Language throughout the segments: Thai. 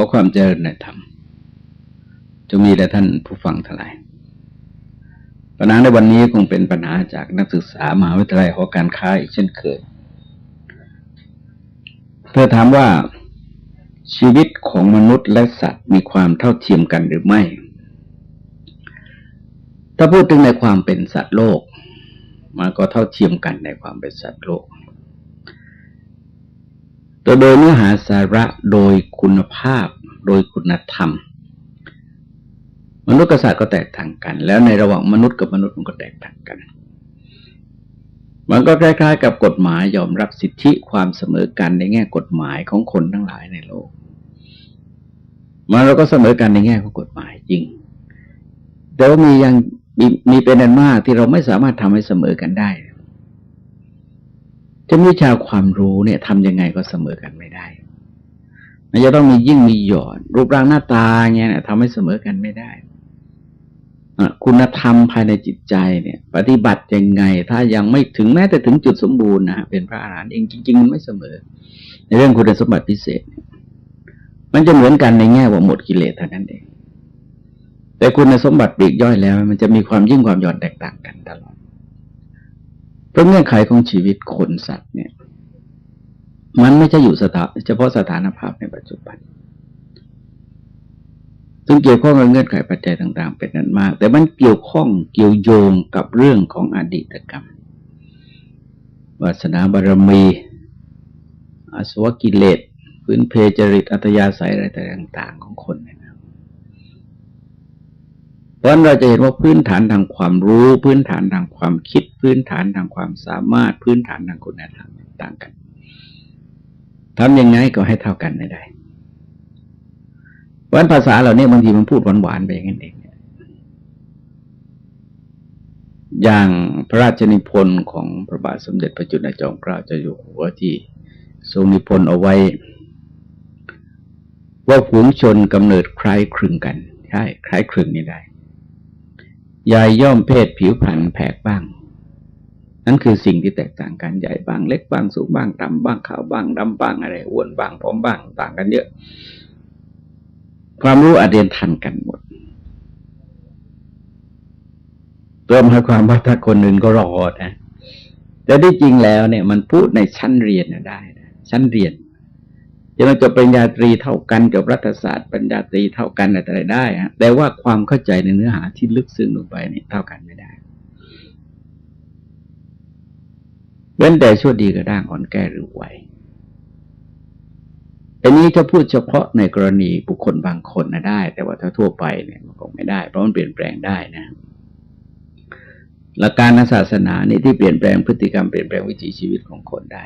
อความเจริญในธรรมจะมีแต่ท่านผู้ฟังทั้งหลายปัญหาในวันนี้คงเป็นปัญหาจากนักศึกษามหาวิทยาลัยหอการค้าอีกเช่นเคย เธอถามว่าชีวิตของมนุษย์และสัตว์มีความเท่าเทียมกันหรือไม่ ถ้าพูดถึงในความเป็นสัตว์โลก มันก็เท่าเทียมกันในความเป็นสัตว์โลก ตัวโดยเนื้อหาสาระโดยคุณภาพ โดยคุณธรรม มนุษย์กับสัตว์ก็แตกต่างกัน แล้วในระหว่างมนุษย์กับมนุษย์มันก็แตกต่างกัน มันก็คล้ายๆ กับกฎหมายยอมรับสิทธิความเสมอกันในแง่กฎหมายของคนทั้งหลายในโลก มันเราก็เสมอกันในแง่ของกฎหมายจริง แต่ว่ามียังมีมีเป็นอันมากที่เราไม่สามารถทำให้เสมอกันได้ จะวิชาความรู้เนี่ยทำยังไงก็เสมอกันไม่ได้ มันจะต้องมียิ่งมีหย่อน รูปร่างหน้าตาเงี้ยทำให้เสมอกันไม่ได้คุณธรรมภายในจิตใจเนี่ย ปฏิบัติยังไง ถ้ายังไม่ถึงแม้แต่ถึงจุดสมบูรณ์นะเป็นพระอรหันต์เองจริงๆมันไม่เสมอ ในเรื่องคุณสมบัติพิเศษ มันจะเหมือนกันในแง่ว่าหมดกิเลสเท่านั้นเองแต่คุณสมบัติปลีกย่อยแล้ว มันจะมีความยิ่งความหย่อนแตกต่างกันตลอด เพราะเงื่อนไขของชีวิตคนสัตว์เนี่ย มันไม่ใช่อยู่สถาเฉพาะสถานภาพในปัจจุบันซึ่งเกี่ยวข้องกับเงื่อนไขปัจจัยต่าง ๆ เป็นนั้นมาก แต่มันเกี่ยวข้องเกี่ยวโยงกับเรื่องของอดีตกรรมวาสนาบารมีอาสวะกิเลสพื้นเพจริตอัตยาศัยอะไรต่าง ๆ ของคนเนี่ยเพราะเราจะเห็นว่าพื้นฐานทางความรู้ พื้นฐานทางความคิด พื้นฐานทางความสามารถพื้นฐานทางคุณธรรมต่างกันทำยังไงก็ให้เท่ากันไม่ได้วันภาษาเหล่านี้บางทีมันพูดหวานๆไปอย่างนั้นเองอย่างพระราชนิพนธ์ของพระบาทสมเด็จพระจุลจอมเกล้าเจ้าอยู่หัวที่ทรงนิพนธ์เอาไว้ ว่าฝูงชนกำเนิดคล้ายคลึงกัน ใช่คล้ายคลึงนี่ได้ยายย่อมเพศผิวพรรณแผกบ้าง นั่นคือสิ่งที่แตกต่างกันใหญ่บางเล็กบางสูงบ้างต่ำบ้างขาวบ้างดำบ้างอะไรอ้วนบ้างผอมบ้างต่างกันเยอะ ความรู้อาจเรียนทันกันหมดตัวหมายความว่าถ้าคนอื่นก็รอดนะแต่ที่จริงแล้วเนี่ย มันพูดในชั้นเรียนนะได้นะชั้นเรียนจะมาจบปริญญาตรีเท่ากันจบรัฐศาสตร์ปริญญาตรีเท่ากันอะไรได้ฮะแต่ว่าความเข้าใจในเนื้อหาที่ลึกซึ้งลงไปเนี่ยเท่ากันไม่ได้ เว้นแต่ชั่วดีกระด้างอ่อนแก้หรือไหวอันนี้ถ้าพูดเฉพาะในกรณีบุคคลบางคนนะได้ แต่ว่าถ้าทั่วไปเนี่ยมันคงไม่ได้ เพราะมันเปลี่ยนแปลงได้นะ หลักการศาสนานี่ที่เปลี่ยนแปลงพฤติกรรมเปลี่ยนแปลงวิถีชีวิตของคนได้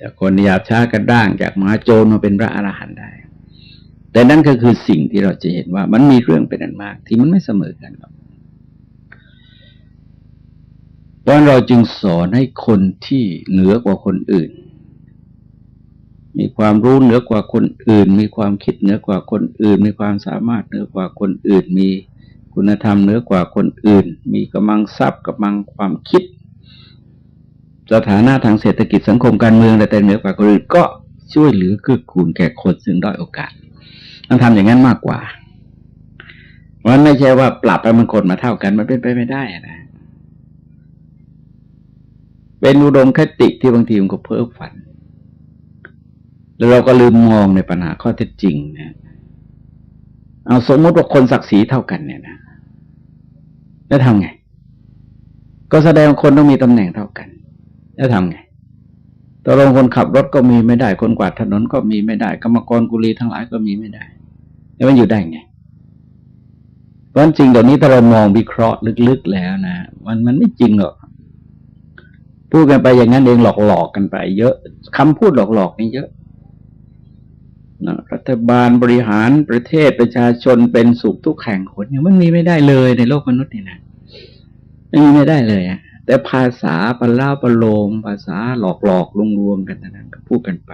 จากคนหยาบช้ากันด้างจากมหาโจรมาเป็นพระอรหันต์ได้ แต่นั่นก็คือสิ่งที่เราจะเห็นว่ามันมีเรื่องเป็นอันมากที่มันไม่เสมอกันหรอก เพราะเราจึงสอนให้คนที่เหนือกว่าคนอื่น มีความรู้เหนือกว่าคนอื่น มีความคิดเหนือกว่าคนอื่น มีความสามารถเหนือกว่าคนอื่น มีคุณธรรมเหนือกว่าคนอื่น มีกำลังทรัพย์กำลังความคิด สถานะทางเศรษฐกิจสังคมการเมืองแต่เหนือกว่าคนอื่นก็ช่วยเหลือคือกูลแก่คนซึ่งด้อยโอกาสต้องทำอย่างนั้นมากกว่ามันไม่ใช่ว่าปรับให้มันคนมาเท่ากันมันเป็นไปไม่ได้นะ เป็นอุดมคติที่บางทีมันก็เพ้อฝัน แล้วเราก็ลืมมองในปัญหาข้อเท็จจริงนะเอาสมมติว่าคนศักดิ์ศรีเท่ากันเนี่ยนะแล้วทำไง ก็แสดงคนต้องมีตำแหน่งเท่ากันจะทำไงตกลงคนขับรถก็มีไม่ได้ คนกวาดถนนก็มีไม่ได้ กรรมกรกุลีทั้งหลายก็มีไม่ได้ แล้วมันอยู่ได้ไงเพราะจริงเดี๋ยวนี้ถ้าเรามองวิเคราะห์ลึกๆแล้วนะมันมันไม่จริงหรอก พูดกันไปอย่างนั้นเองหลอกๆกันไป เยอะคำพูดหลอกๆนี่เยอะนะรัฐบาลบริหารประเทศประชาชนเป็นสุขทุกแห่งคนเนี่ยมันมีไม่ได้เลยในโลกมนุษย์นี่นะไม่มีไม่ได้เลยอะแต่ภาษาปลเล่าปลโลม ภาษาหลอกหลอกลงลวงกันนั้นก็พูดกันไป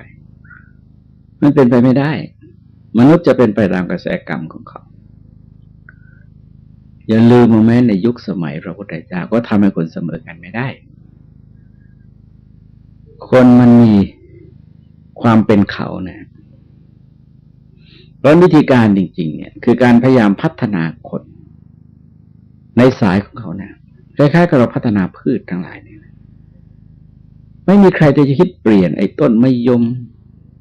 มันเป็นไปไม่ได้ มนุษย์จะเป็นไปตามกระแสกรรมของเขา อย่าลืมโมเมนต์ในยุคสมัยพระพุทธเจ้าก็ทำให้คนเสมอกันไม่ได้ คนมันมีความเป็นเขาเนี่ยเพราะวิธีการจริง ๆ เนี่ย คือการพยายามพัฒนาคน ในสายของเขาเนี่ยคล้ายๆกับเราพัฒนาพืชทั้งหลายเนี่ยไม่มีใครจะคิดเปลี่ยนไอ้ต้นมะยม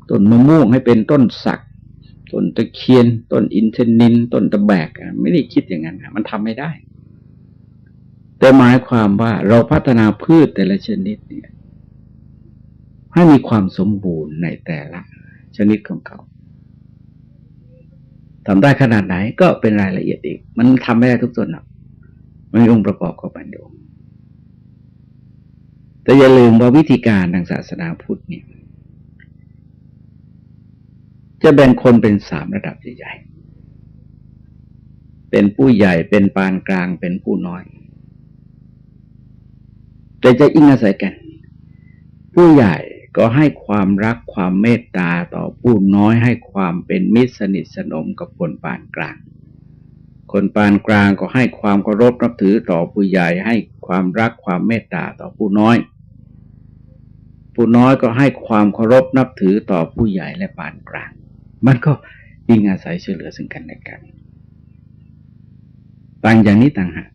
ต้นมะม่วงให้เป็นต้นสัก ต้นตะเคียน ต้นอินทนิน ต้นตะแบก ไม่ได้คิดอย่างนั้นมันทำไม่ได้ แต่หมายความว่าเราพัฒนาพืชแต่ละชนิดเนี่ย ให้มีความสมบูรณ์ในแต่ละชนิดของเขาทำได้ขนาดไหนก็เป็นรายละเอียดอีก มันทำไม่ได้ทุกส่วนหรอกมันมีองค์ประกอบของมันอยู่แต่อย่าลืมว่าวิธีการทางศาสนาพุทธเนี่ยจะแบ่งคนเป็นสามระดับใหญ่ๆ เป็นผู้ใหญ่เป็นปานกลางเป็นผู้น้อย แต่จะอิงอาศัยกัน ผู้ใหญ่ ก็ให้ความรักความเมตตาต่อผู้น้อยให้ความเป็นมิตรสนิทสนมกับคนปานกลาง คนปานกลางก็ให้ความเคารพนับถือต่อผู้ใหญ่ให้ความรักความเมตตาต่อผู้น้อย ผู้น้อยก็ให้ความเคารพนับถือต่อผู้ใหญ่และปานกลาง มันก็อิงอาศัยช่วยเหลือซึ่งกันและกันต่างอย่างนี้ต่างหาก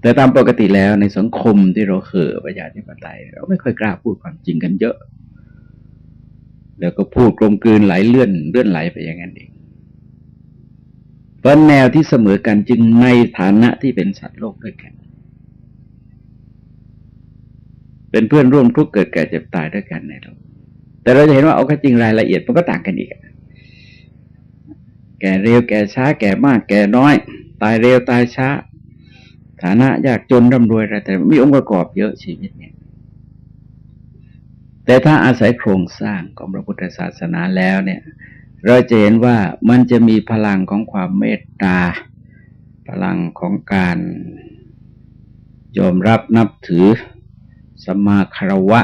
แต่ตามปกติแล้วในสังคมที่เราเคยประชาธิปไตยเราไม่ค่อยกล้าพูดความจริงกันเยอะ แล้วก็พูดกลมกลืนไหลเลื่อนเลื่อนไหลไปอย่างนั้นเองเพราะแนวที่เสมอกันจึงในฐานะที่เป็นสัตว์โลกด้วยกัน เป็นเพื่อนร่วมทุกข์เกิดแก่เจ็บตายด้วยกันในโลกแต่เราจะเห็นว่าเอาข้จริงรายละเอียดมันก็ต่างกันอีก แก่เร็วแก่ช้า แก่มาก แก่น้อย ตายเร็วตายช้า ฐานะยากจนร่ำรวยอะไรแต่มีองค์ประกอบเยอะชีวิตเนี่ย แต่ถ้าอาศัยโครงสร้างของพระพุทธศาสนาแล้วเนี่ย เราจะเห็นว่ามันจะมีพลังของความเมตตา พลังของการยอมรับนับถือสมาคารวะ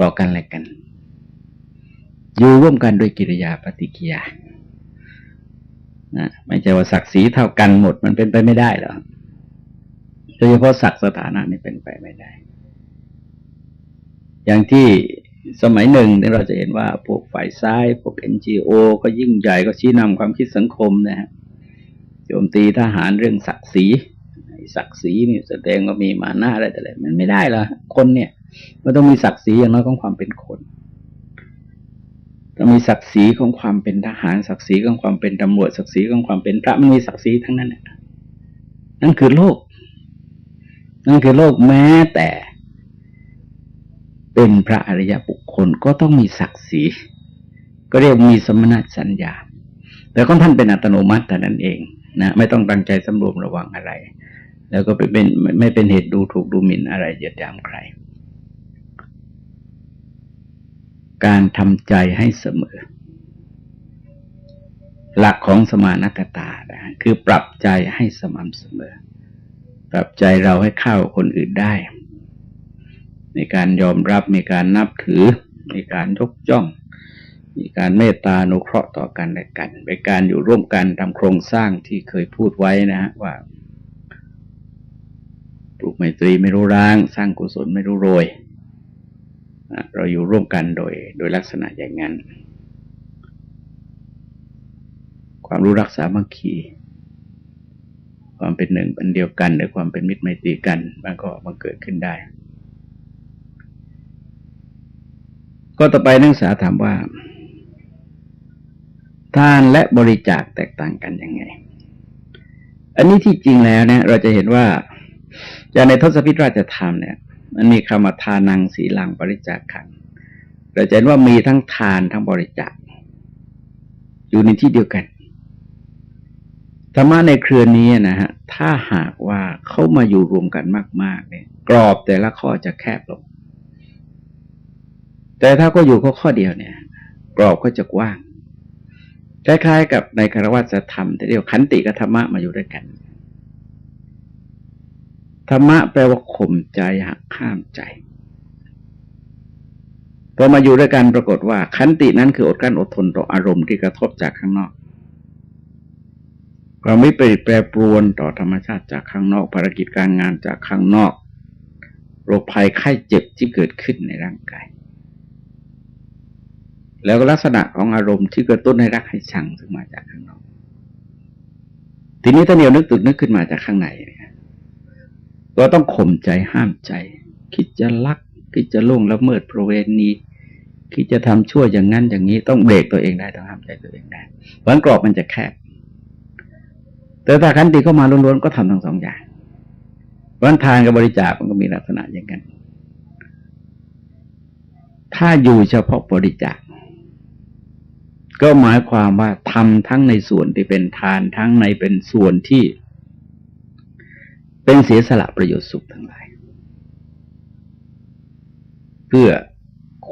ต่อกันและกัน อยู่ร่วมกันโดยกิริยาปฏิกิยา นะไม่ใช่ว่าศักดิ์ศรีเท่ากันหมดมันเป็นไปไม่ได้หรอกโดยเฉพาะศักดิ์สถานะนี่เป็นไปไม่ได้ อย่างที่สมัยหนึ่งเราจะเห็นว่าพวกฝ่ายซ้ายพวกเอ็นจีโอก็ยิ่งใหญ่ก็ชี้นำความคิดสังคมนะฮะโจมตีทหารเรื่องศักดิ์ศรีศักดิ์ศรีนี่แสดงว่ามีมาหน้าอะไรแต่อะไรมันไม่ได้ละคนเนี่ยมันต้องมีศักดิ์ศรีอย่างน้อยของความเป็นคน ต้องมีศักดิ์ศรีของความเป็นทหารศักดิ์ศรีของความเป็นตำรวจศักดิ์ศรีของความเป็นพระมันมีศักดิ์ศรีทั้งนั้นนั่นคือโลก นั่นคือโลกแม้แต่ เป็นพระอริยบุคคลก็ต้องมีศักดิ์ศรีก็เรียกมีสมณสัญญา แต่ของท่านเป็นอัตโนมัติแต่นั้นเองนะไม่ต้องตั้งใจสำรวมระวังอะไร แล้วก็เป็นไม่เป็นเหตุดูถูกดูหมิ่นอะไรเหยียดยามใคร การทำใจให้เสมอ หลักของสมานัตตานะคือปรับใจให้สม่ำเสมอ ปรับใจเราให้เข้าคนอื่นได้ ในการยอมรับมีการนับถือ มีการยกย่อง มีการเมตตาโนุเคราะห์ต่อกันและกันเป็นการอยู่ร่วมกันตามโครงสร้างที่เคยพูดไว้นะฮะว่าปลูกไมตรีไม่รู้ร้าง สร้างกุศลไม่รู้โรย เราอยู่ร่วมกันโดยโดยลักษณะอย่างนั้น ความรู้รักษามัคคีความเป็นหนึ่งอันเดียวกันหรือความเป็นมิตรไมตรีกันมันก็มันเกิดขึ้นได้ ก็ต่อไปนักศึกษาถามว่าทานและบริจาคแตกต่างกันยังไง อันนี้ที่จริงแล้วเนี่ย เราจะเห็นว่าอย่างในทศพิธราชธรรมเนี่ย มันมีคำว่าทานังสีลังบริจาคขังเราจะเห็นว่ามีทั้งทานทั้งบริจาค อยู่ในที่เดียวกันธรรมะในเครือนี้นะฮะถ้าหากว่าเข้ามาอยู่รวมกันมาก ๆ เนี่ย กรอบแต่ละข้อจะแคบลง แต่ถ้าก็อยู่ข้อข้อเดียวเนี่ย กรอบก็จะกว้างคล้ายๆ กับในคารวะธรรมที่เรียกขันติกับธรรมะมาอยู่ด้วยกัน ธรรมะแปลว่าข่มใจหักข้ามใจพอมาอยู่ด้วยกันปรากฏว่า ขันตินั้นคืออดกั้นอดทนต่ออารมณ์ที่กระทบจากข้างนอกเรามไม่ไปแปรปรวนต่อธรรมชาติจากข้างนอกภารกิจการงานจากข้างนอกโรคภัยไข้เจ็บที่เกิดขึ้นในร่างกาย แล้วลักษณะของอารมณ์ที่กระตุ้นให้รักให้ชังซึ่งมาจากข้างนอก ทีนี้ถ้าเนียวนึกตึกนึกขึ้นมาจากข้างใน เนี่ยก็ต้องข่มใจห้ามใจ คิดจะลัก คิดจะล่วงละเมิดประเวณีคิดจะทำชั่วอย่างนั้นอย่างนี้ต้องเบรกตัวเองได้ต้องห้ามใจตัวเองได้เพราะกรอบมันจะแคบแต่ถ้าขันติก็มาล้วนๆก็ทำทั้งสองอย่างวันทานกับบริจาคมันก็มีลักษณะอย่างนั้นถ้าอยู่เฉพาะบริจาค ก็หมายความว่าทำทั้งในส่วนที่เป็นทานทั้งในเป็นส่วนที่ เป็นเสียสละประโยชน์สุขทั้งหลาย เพื่อ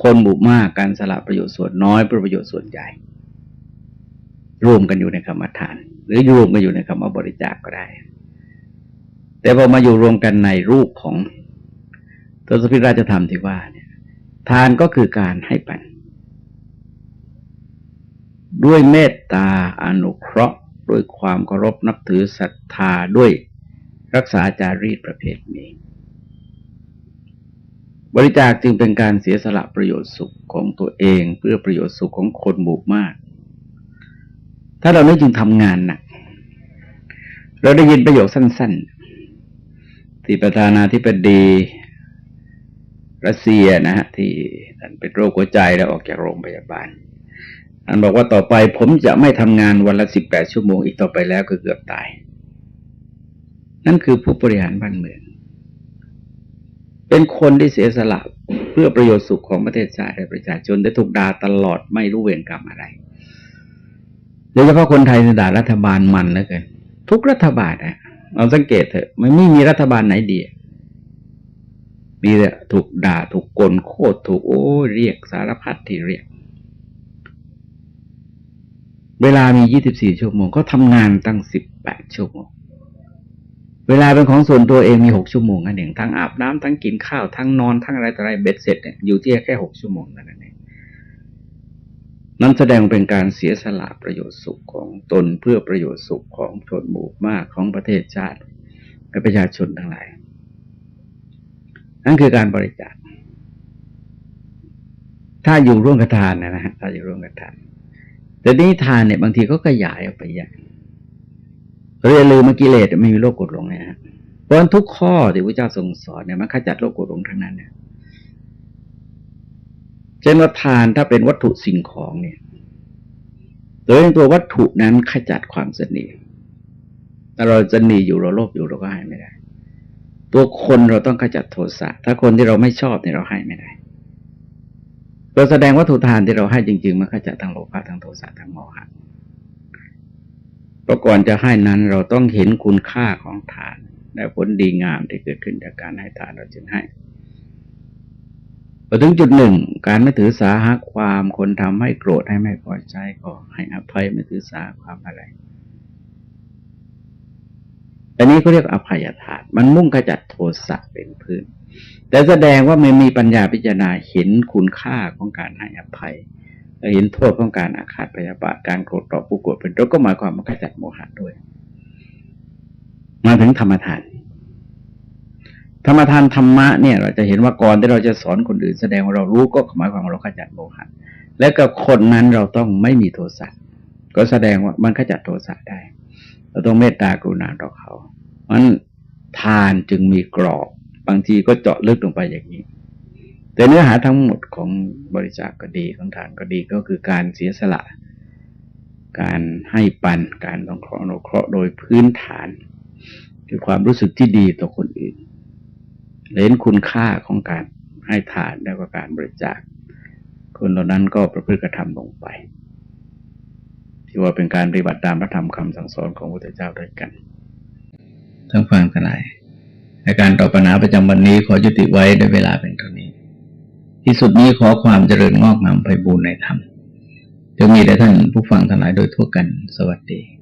คนบุมากการสละประโยชน์ส่วนน้อยเพื่อประโยชน์ส่วนใหญ่ รวมกันอยู่ในคำว่าทาน หรือรวมกันอยู่ในคำว่าบริจาคก็ได้ แต่พอมาอยู่รวมกันในรูปของทศพิราชธรรมที่ว่าเนี่ยทานก็คือการให้ปัน ด้วยเมตตาอนุเคราะห์ ด้วยความเคารพนับถือศรัทธาด้วย รักษาจารีตประเภทนี้ บริจาคจึงเป็นการเสียสละประโยชน์สุขของตัวเองเพื่อประโยชน์สุขของคนหมู่มาก ถ้าเราไม่จึงทำงานหนัก เราได้ยินประโยคสั้น ๆ ที่ประธานาธิบดีรัสเซียนะฮะที่ท่านเป็นโรคหัวใจแล้วออกจากโรงพยาบาลท่านบอกว่าต่อไปผมจะไม่ทำงานวันละสิบแปดชั่วโมงอีกต่อไปแล้วก็เกือบตาย นั่นคือผู้บริหารบ้านเมือง เป็นคนที่เสียสละเพื่อประโยชน์สุขของประเทศชาติและประชาชนได้ถูกด่าตลอดไม่รู้เวรกรรมอะไรโดยเฉพาะคนไทยด่ารัฐบาลมันเหลือเกินทุกรัฐบาลนะเราสังเกตเถอะมันไม่มีรัฐบาลไหนดีมีแต่ถูกด่าถูกกลโคตรถูกโอ้เรียกสารพัดที่เรียก เวลามี24ชั่วโมง ก็ทำงานตั้ง18ชั่วโมง เวลาเป็นของส่วนตัวเองมี6ชั่วโมงนั่นเองทั้งอาบน้ำทั้งกินข้าวทั้งนอนทั้งอะไรต่ออะไรเบ็ดเสร็จเนี่ยอยู่ที่แค่6ชั่วโมงนั่นเองนั่นแสดงเป็นการเสียสละประโยชน์สุขของตนเพื่อประโยชน์สุขของชนหมู่มากของประเทศชาติและประชาชนทั้งหลาย นั่นคือการบริจาค ถ้าอยู่ร่วมกับทานนะฮะถ้าอยู่ร่วมกับทาน แต่นี้ทานเนี่ยบางทีก็ขยายออกไปใหญ่ เราอย่าลืมมากิเลสไม่มีโลกกดลงนะฮะเพราะทุกข้อที่พระเจ้าทรงสอนเนี่ยมันขจัดโลกกดลงทั้งนั้นเนี่ยเช่นว่าทานถ้าเป็นวัตถุสิ่งของเนี่ยโดยตัววัตถุนั้นขจัดความสนิทถ้าเราจะหนีอยู่เราโลภอยู่เราก็ให้ไม่ได้ ตัวคนเราต้องขจัดโทสะ ถ้าคนที่เราไม่ชอบเนี่ยเราให้ไม่ได้เราแสดงวัตถุทานที่เราให้จริง ๆ มันขจัดทั้งโลภะทั้งโทสะทั้งโมหะ เพราะก่อนจะให้นั้นเราต้องเห็นคุณค่าของทาน และผลดีงามที่เกิดขึ้นจากการให้ทานเราจึงให้พอถึงจุดหนึ่ง การไม่ถือสาหาความคนทำให้โกรธให้ไม่พอใจก็ให้อภัยไม่ถือสาความอะไร อันนี้เขาเรียกอภัยทาน มันมุ่งขจัดโทสะเป็นพื้น แต่แสดงว่าไม่มีปัญญาพิจารณาเห็นคุณค่าของการให้อภัย เห็นโทษของการอาฆาตพยาบาทการโกรธต่อผู้โกรธเป็นต้นก็หมายความว่าขจัดโมหะด้วย มาถึงธรรมทาน ธรรมทานธรรมะเนี่ย เราจะเห็นว่าก่อนที่เราจะสอนคนอื่นแสดงว่าเรารู้ก็หมายความว่าเราขจัดโมหะและกับคนนั้นเราต้องไม่มีโทสะก็แสดงว่ามันขจัดโทสะได้ เราต้องเมตตากรุณาต่อเขาเพราะนั้นทานจึงมีกรอบ บางทีก็เจาะลึกลงไปอย่างนี้ แต่เนื้อหาทั้งหมดของบริจาคกก็ดีของทานก็ดีก็คือการเสียสละ การให้ปันการต้องเคราะห์โนเคราะห์โดยพื้นฐาน คือความรู้สึกที่ดีต่อคนอื่นเห็นคุณค่าของการให้ทานและก็การบริจาค คนเหล่านั้นก็ประพฤติกระทำลงไป ที่ว่าเป็นการปฏิบัติตามพระธรรมคำสั่งสอนของพระพุทธเจ้าด้วยกัน ทั้งฟังทั้งหลายในการตอบปัญหาประจำวันนี้ขอยุติไว้ในเวลาเป็นเท่านี้ ที่สุดนี้ขอความเจริญงอกงามไปบูรณนธรรมจะมีแด่ท่านผู้ฟังทั้งหลายโดยทั่วกัน สวัสดี